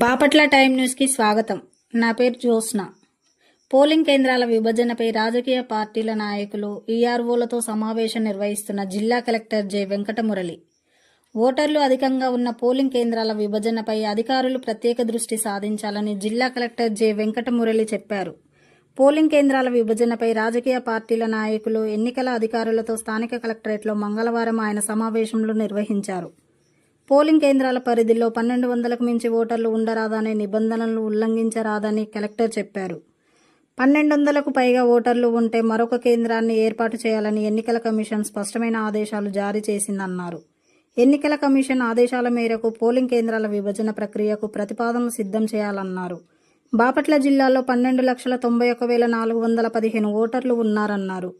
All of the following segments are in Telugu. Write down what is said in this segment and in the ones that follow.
బాపట్ల టైమ్ న్యూస్కి స్వాగతం. నా పేరు జ్యోత్స్న. పోలింగ్ కేంద్రాల విభజనపై రాజకీయ పార్టీల నాయకులు ఈఆర్ఓలతో సమావేశం నిర్వహిస్తున్న జిల్లా కలెక్టర్ జె. వెంకటమురళి. ఓటర్లు అధికంగా ఉన్న పోలింగ్ కేంద్రాల విభజనపై అధికారులు ప్రత్యేక దృష్టి సాధించాలని జిల్లా కలెక్టర్ జె. వెంకటమురళి చెప్పారు. పోలింగ్ కేంద్రాల విభజనపై రాజకీయ పార్టీల నాయకులు ఎన్నికల అధికారులతో స్థానిక కలెక్టరేట్లో మంగళవారం ఆయన సమావేశంలో నిర్వహించారు. పోలింగ్ కేంద్రాల పరిధిలో పన్నెండు వందలకు మించి ఓటర్లు ఉండరాదనే నిబంధనలను ఉల్లంఘించరాదని కలెక్టర్ చెప్పారు. పన్నెండు వందలకు పైగా ఓటర్లు ఉంటే మరొక కేంద్రాన్ని ఏర్పాటు చేయాలని ఎన్నికల కమిషన్ స్పష్టమైన ఆదేశాలు జారీ చేసిందన్నారు. ఎన్నికల కమిషన్ ఆదేశాల మేరకు పోలింగ్ కేంద్రాల విభజన ప్రక్రియకు ప్రతిపాదనలు సిద్ధం చేయాలన్నారు. బాపట్ల జిల్లాలో పన్నెండు లక్షల తొంభై ఒక వేల నాలుగు వందల పదిహేను ఓటర్లు ఉన్నారన్నారు.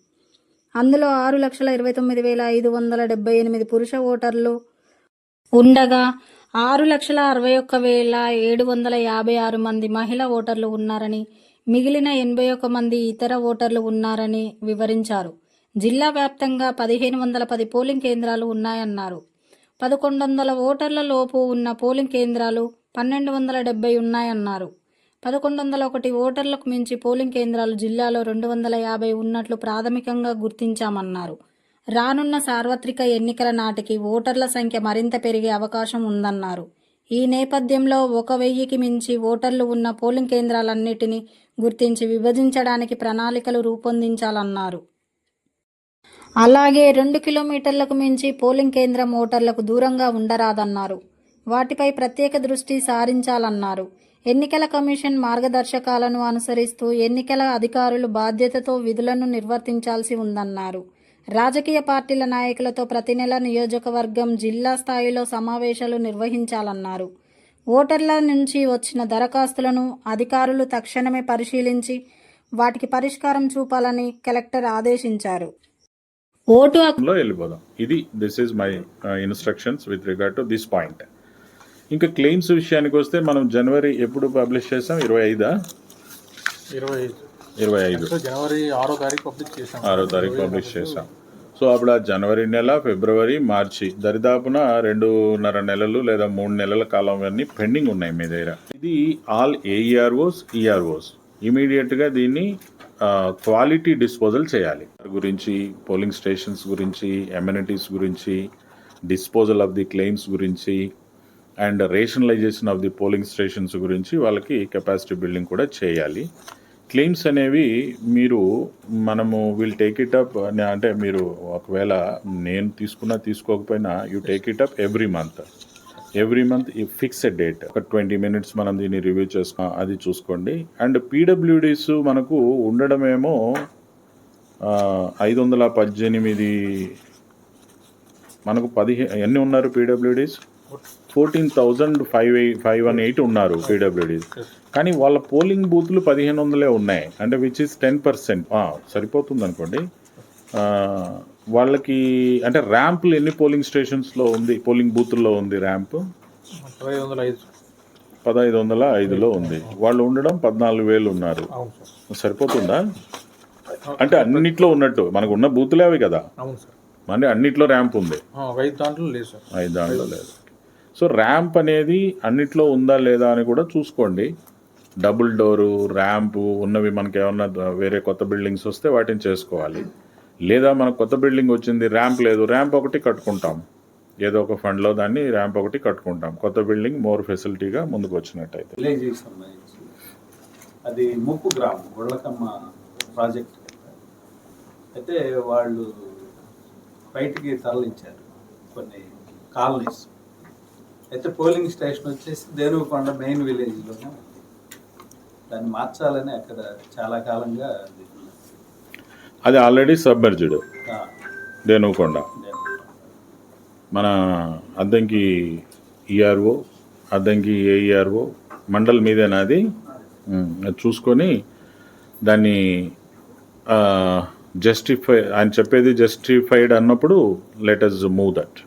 అందులో ఆరు లక్షల ఇరవై తొమ్మిది వేల ఐదు వందల డెబ్బై ఎనిమిది పురుష ఓటర్లు ఉండగా ఆరు లక్షల అరవై ఒక్క వేల ఏడు వందల యాభై ఆరు మంది మహిళ ఓటర్లు ఉన్నారని మిగిలిన ఎనభై ఒక్క మంది ఇతర ఓటర్లు ఉన్నారని వివరించారు. జిల్లా వ్యాప్తంగా పదిహేను వందల పది పోలింగ్ కేంద్రాలు ఉన్నాయన్నారు. పదకొండు వందల ఓటర్ల లోపు ఉన్న పోలింగ్ కేంద్రాలు పన్నెండు వందల డెబ్బై ఉన్నాయన్నారు. పదకొండు వందల ఒకటి ఓటర్లకు మించి పోలింగ్ కేంద్రాలు జిల్లాలో రెండు వందల యాభై ఉన్నట్లు ప్రాథమికంగా గుర్తించామన్నారు. రానున్న సార్వత్రిక ఎన్నికల నాటికి ఓటర్ల సంఖ్య మరింత పెరిగే అవకాశం ఉందన్నారు. ఈ నేపథ్యంలో ఒక వెయ్యికి మించి ఓటర్లు ఉన్న పోలింగ్ కేంద్రాలన్నిటినీ గుర్తించి విభజించడానికి ప్రణాళికలు రూపొందించాలన్నారు. అలాగే రెండు కిలోమీటర్లకు మించి పోలింగ్ కేంద్రం ఓటర్లకు దూరంగా ఉండరాదన్నారు. వాటిపై ప్రత్యేక దృష్టి సారించాలన్నారు. ఎన్నికల కమిషన్ మార్గదర్శకాలను అనుసరిస్తూ ఎన్నికల అధికారులు బాధ్యతతో విధులను నిర్వర్తించాల్సి ఉందన్నారు. రాజకీయ పార్టీల నాయకులతో ప్రతి నెల నియోజకవర్గం జిల్లా స్థాయిలో సమావేశాలు నిర్వహించాలన్నారు. ఓటర్ల నుంచి వచ్చిన దరఖాస్తులను అధికారులు తక్షణమే పరిశీలించి వాటికి పరిష్కారం చూపాలని కలెక్టర్ ఆదేశించారు. ఓటు వెళ్ళిపోదాం. ఇది this is my instructions with regard to this point ఇంకా క్లెయిమ్స్ విషయానికి వస్తే మనం జనవరి ఎప్పుడు పబ్లిష్ చేసాం? ఇరవై ఐదా? ఇరవై ఐదు. ఇరవై ఐదు. జనవరి ఆరో తారీఖు పబ్లిక్ చేసాం ఆరో తారీఖు పబ్లిష్ చేసాం సో అప్పుడు ఆ జనవరి నెల ఫిబ్రవరి మార్చి దరిదాపున రెండున్నర నెలలు లేదా మూడు నెలల కాలం అన్ని పెండింగ్ ఉన్నాయి మీ దగ్గర. ఇది ఆల్ ఏఈఆర్ఓస్ ఈఆర్ఓస్ ఇమీడియట్గా దీన్ని క్వాలిటీ డిస్పోజల్ చేయాలి. గురించి పోలింగ్ స్టేషన్స్ గురించి ఎమ్యూనిటీస్ గురించి డిస్పోజల్ ఆఫ్ ది క్లెయిమ్స్ గురించి and rationalization of the polling stations గురించి వాళ్ళకి కెపాసిటీ బిల్డింగ్ కూడా చేయాలి. క్లెయిమ్స్ అనేవి మీరు మనము విల్ టేక్ ఇట్ అప్ అంటే మీరు ఒకవేళ నేను తీసుకున్నా తీసుకోకపోయినా you take it up every month every month ఈ ఫిక్స్డ్ డేట్ ఒక ట్వంటీ మినిట్స్ మనం దీన్ని రివ్యూ చేసుకో అది చూసుకోండి. అండ్ పీడబ్ల్యూడీస్ మనకు ఉండడమేమో ఐదు వందల పద్దెనిమిది మనకు పదిహే ఎన్ని ఉన్నారు PWDs fourteen thousand five five one eight ఉన్నారు పీడబ్ల్యూడీస్ కానీ వాళ్ళ పోలింగ్ బూత్లు పదిహేను వందలే ఉన్నాయి. అంటే విచ్ ఇస్ టెన్ పర్సెంట్ సరిపోతుంది అనుకోండి వాళ్ళకి అంటే ర్యాంపులు ఎన్ని పోలింగ్ స్టేషన్స్లో ఉంది? పోలింగ్ బూత్ల్లో ఉంది ర్యాంప్ పదహైదు వందల ఐదులో ఉంది. వాళ్ళు ఉండడం పద్నాలుగు వేలు ఉన్నారు సరిపోతుందా? అంటే అన్నిట్లో ఉన్నట్టు. మనకు ఉన్న బూతులే అవి కదా. అంటే అన్నిట్లో ర్యాంప్ ఉంది. ఐదు దాంట్లో లేదు ఐదు దాంట్లో లేదు. సో ర్యాంప్ అనేది అన్నిట్లో ఉందా లేదా అని కూడా చూసుకోండి. డబుల్ డోరు ర్యాంపు ఉన్నవి మనకి ఏమన్నా వేరే కొత్త బిల్డింగ్స్ వస్తే వాటిని చేసుకోవాలి. లేదా మనకు కొత్త బిల్డింగ్ వచ్చింది ర్యాంప్ లేదు ర్యాంప్ ఒకటి కట్టుకుంటాం. ఏదో ఒక ఫండ్లో దాన్ని ర్యాంప్ ఒకటి కట్టుకుంటాం. కొత్త బిల్డింగ్ మోర్ ఫెసిలిటీగా ముందుకు వచ్చినట్టయితే. అది ముప్పు గ్రామం గుళ్ళకమ్మ ప్రాజెక్ట్. అయితే వాళ్ళు బయటికి తరలించారు కొన్ని కాలనీస్. అయితే పోలింగ్ స్టేషన్ వచ్చేసి దేనుకొండ మెయిన్ విలేజ్లోనే ఉంది. దాన్ని మార్చాలని అక్కడ చాలా కాలంగా అది ఆల్రెడీ సబ్మర్జ్డ్. దేనుకొండ. మన అద్దంకి ఈఆర్ఓ అద్దంకి ఏఈఆర్ఓ మండల్ మీదేనా అది? చూసుకొని దాన్ని జస్టిఫై ఆయన చెప్పేది జస్టిఫైడ్ అన్నప్పుడు లెట్ అస్ మూవ్ దట్